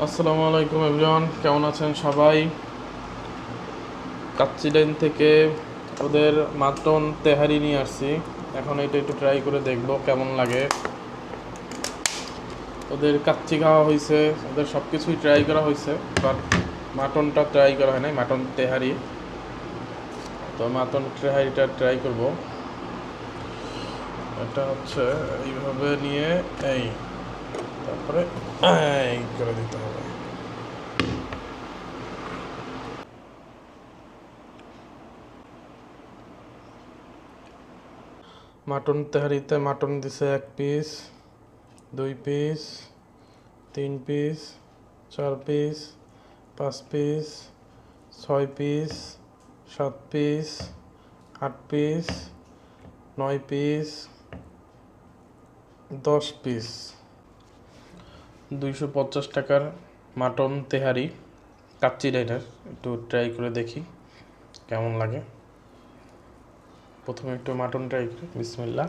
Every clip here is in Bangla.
আসসালামু আলাইকুম এভরিওয়ান, কেমন আছেন সবাই? কাচ্চিডেন থেকে ওদের মাটন তেহারি নিয়ে আসছি। এখন এটা একটু ট্রাই করে দেখব কেমন লাগে। ওদের কাচ্চি খাওয়া হয়েছে, ওদের সব কিছুই ট্রাই করা হয়েছে বাট মাটনটা ট্রাই করা হয় নাই, মাটন তেহারি। তো মাটন তেহারিটা ট্রাই করব। এটা হচ্ছে এইভাবে নিয়ে, এই তারপরে করে দিতে হবে মাটন তেহারিতে মাটন দিছে এক পিস দুই পিস তিন পিস চার পিস পাঁচ পিস ছয় পিস সাত পিস আট পিস নয় পিস দশ পিস দুইশো পঞ্চাশ টাকার মাটন তেহারি, কাচ্চি ডাইনার। একটু ট্রাই করে দেখি কেমন লাগে। প্রথমে একটু মাটন ট্রাই করি বিসমিল্লা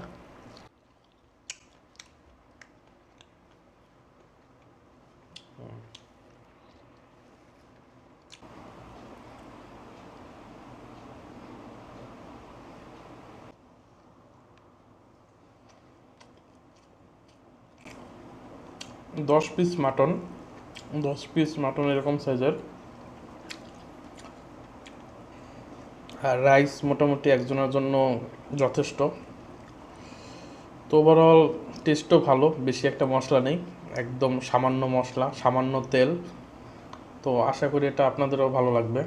দশ পিস মাটন দশ পিস মাটন এরকম সাইজের আর রাইস মোটামুটি একজনের জন্য যথেষ্ট। তো ওভারঅল টেস্টও ভালো, বেশি একটা মশলা নেই, একদম সামান্য মশলা, সামান্য তেল। তো আশা করি এটা আপনাদেরও ভালো লাগবে।